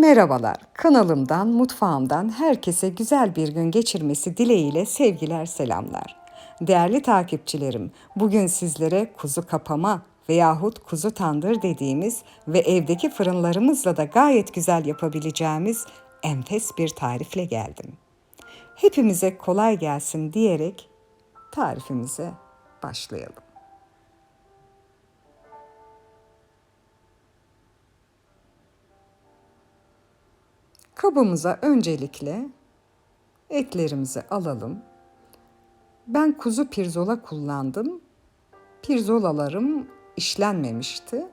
Merhabalar, kanalımdan, mutfağımdan herkese güzel bir gün geçirmesi dileğiyle sevgiler, selamlar. Değerli takipçilerim, bugün sizlere kuzu kapama veyahut kuzu tandır dediğimiz ve evdeki fırınlarımızla da gayet güzel yapabileceğimiz enfes bir tarifle geldim. Hepimize kolay gelsin diyerek tarifimize başlayalım. Kabımıza öncelikle etlerimizi alalım. Ben kuzu pirzola kullandım. Pirzolalarım işlenmemişti.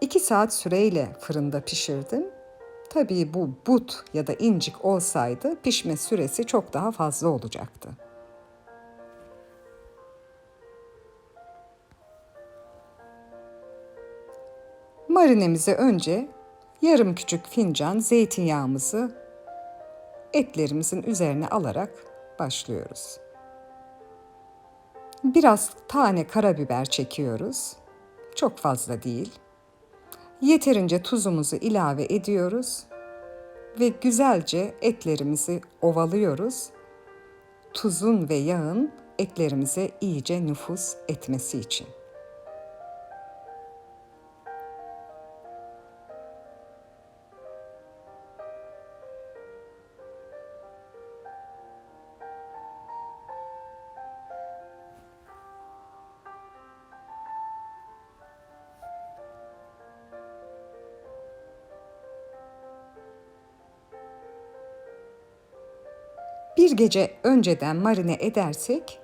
2 saat süreyle fırında pişirdim. Tabii bu but ya da incik olsaydı pişme süresi çok daha fazla olacaktı. Marinemize önce yarım küçük fincan zeytinyağımızı etlerimizin üzerine alarak başlıyoruz. Biraz tane karabiber çekiyoruz. Çok fazla değil. Yeterince tuzumuzu ilave ediyoruz ve güzelce etlerimizi ovalıyoruz. Tuzun ve yağın etlerimize iyice nüfuz etmesi için. Bir gece önceden marine edersek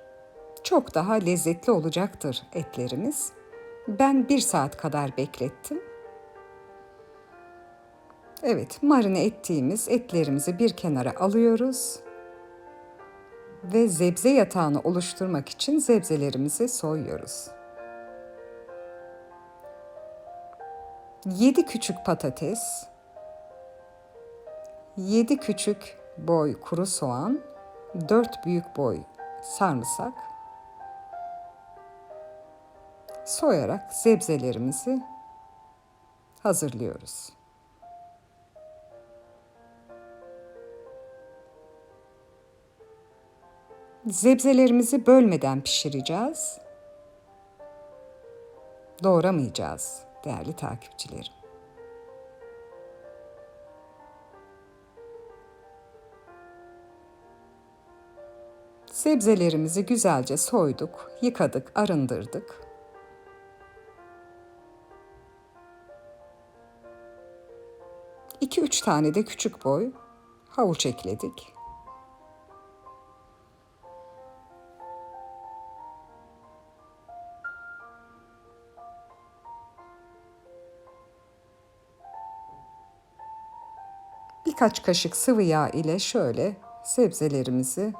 çok daha lezzetli olacaktır etlerimiz. Ben bir saat kadar beklettim. Evet, marine ettiğimiz etlerimizi bir kenara alıyoruz ve zebze yatağını oluşturmak için zebzelerimizi soyuyoruz. 7 küçük patates, 7 küçük boy kuru soğan, 4 büyük boy sarımsak soyarak sebzelerimizi hazırlıyoruz. Zebzelerimizi bölmeden pişireceğiz. Doğramayacağız değerli takipçilerim. Sebzelerimizi güzelce soyduk, yıkadık, arındırdık. İki üç tane de küçük boy havuç ekledik. Birkaç kaşık sıvı yağ ile şöyle sebzelerimizi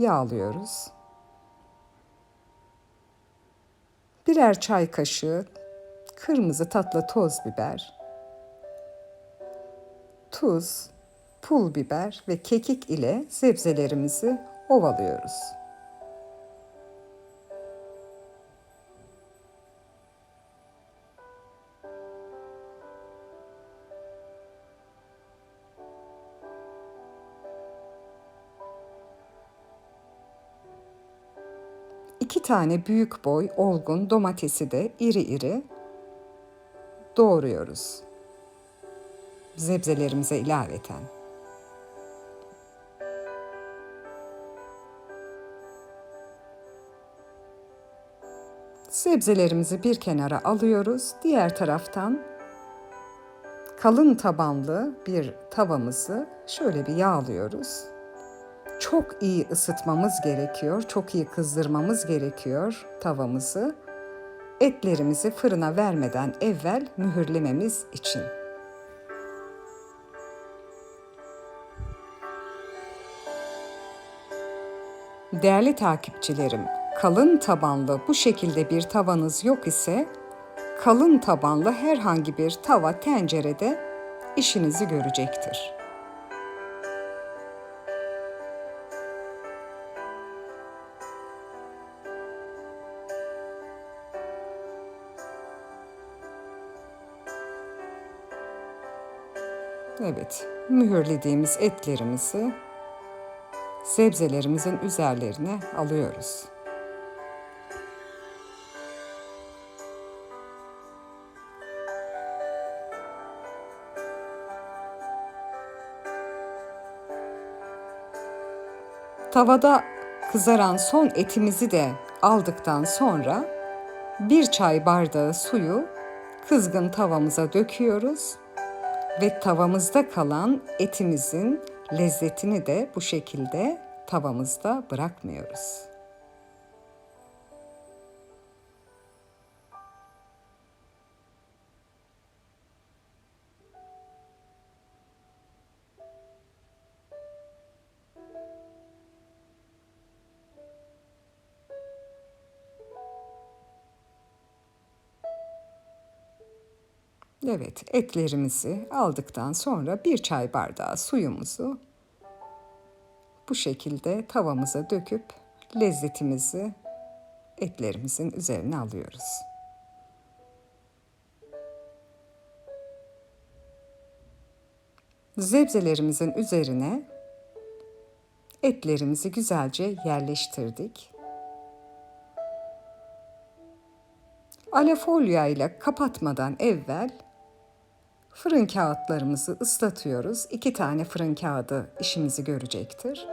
yağlıyoruz. Birer çay kaşığı kırmızı tatlı toz biber, tuz, pul biber ve kekik ile sebzelerimizi ovalıyoruz. Tane büyük boy olgun domatesi de iri iri doğruyoruz. Zebzelerimize ilaveten. Sebzelerimizi bir kenara alıyoruz. Diğer taraftan kalın tabanlı bir tavamızı şöyle bir yağlıyoruz çok iyi ısıtmamız gerekiyor. Çok iyi kızdırmamız gerekiyor tavamızı. Etlerimizi fırına vermeden evvel mühürlememiz için. Değerli takipçilerim, kalın tabanlı bu şekilde bir tavanız yok ise kalın tabanlı herhangi bir tava tencerede işinizi görecektir. Evet, mühürlediğimiz etlerimizi sebzelerimizin üzerlerine alıyoruz. Tavada kızaran son etimizi de aldıktan sonra bir çay bardağı suyu kızgın tavamıza döküyoruz ve tavamızda kalan etimizin lezzetini de bu şekilde tavamızda bırakmıyoruz. Evet, etlerimizi aldıktan sonra bir çay bardağı suyumuzu bu şekilde tavamıza döküp lezzetimizi etlerimizin üzerine alıyoruz. Zebzelerimizin üzerine etlerimizi güzelce yerleştirdik. Alafolya ile kapatmadan evvel fırın kağıtlarımızı ıslatıyoruz. İki tane fırın kağıdı işimizi görecektir.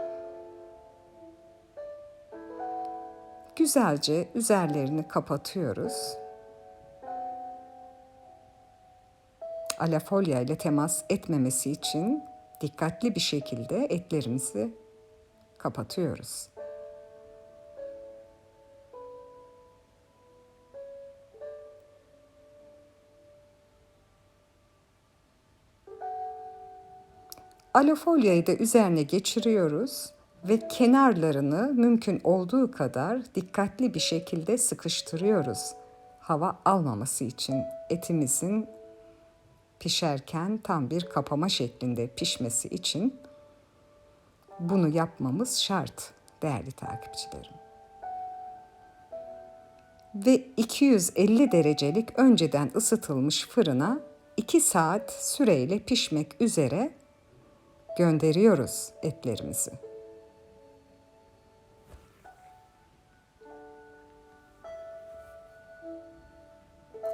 Güzelce üzerlerini kapatıyoruz. Alafolya ile temas etmemesi için dikkatli bir şekilde etlerimizi kapatıyoruz. Alofolyayı da üzerine geçiriyoruz ve kenarlarını mümkün olduğu kadar dikkatli bir şekilde sıkıştırıyoruz. Hava almaması için etimizin pişerken tam bir kapama şeklinde pişmesi için bunu yapmamız şart değerli takipçilerim. Ve 250 derecelik önceden ısıtılmış fırına 2 saat süreyle pişmek üzere gönderiyoruz etlerimizi.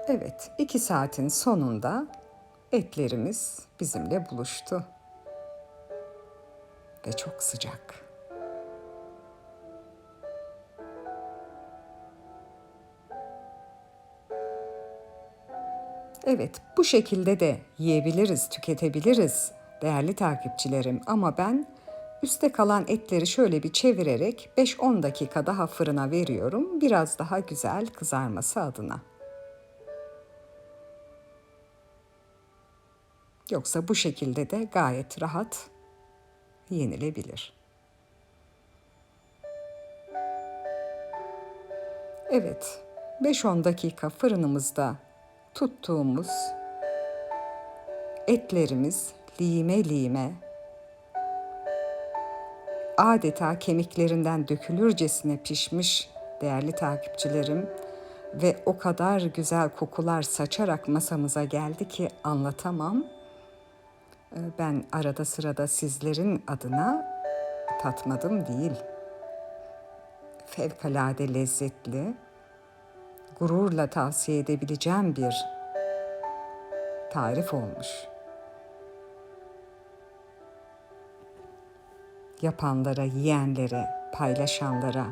Evet, iki saatin sonunda etlerimiz bizimle buluştu. Ve çok sıcak. Evet, bu şekilde de yiyebiliriz, tüketebiliriz değerli takipçilerim ama ben üste kalan etleri şöyle bir çevirerek 5-10 dakika daha fırına veriyorum. Biraz daha güzel kızarması adına. Yoksa bu şekilde de gayet rahat yenilebilir. Evet, 5-10 dakika fırınımızda tuttuğumuz etlerimiz lime lime adeta kemiklerinden dökülürcesine pişmiş değerli takipçilerim ve o kadar güzel kokular saçarak masamıza geldi ki anlatamam. Ee, ben arada sırada sizlerin adına tatmadım değil. Fevkalade lezzetli, gururla tavsiye edebileceğim bir tarif olmuş. Yapanlara, yiyenlere, paylaşanlara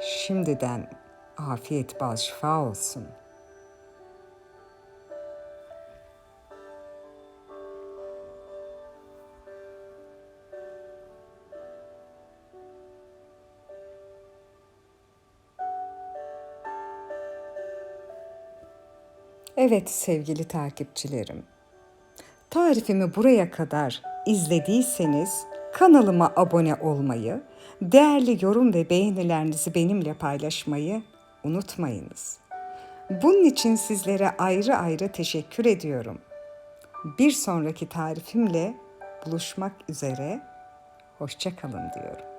şimdiden afiyet bal şifa olsun.'' Evet sevgili takipçilerim. Tarifimi buraya kadar izlediyseniz kanalıma abone olmayı, değerli yorum ve beğenilerinizi benimle paylaşmayı unutmayınız. Bunun için sizlere ayrı ayrı teşekkür ediyorum. Bir sonraki tarifimle buluşmak üzere. Hoşçakalın diyorum.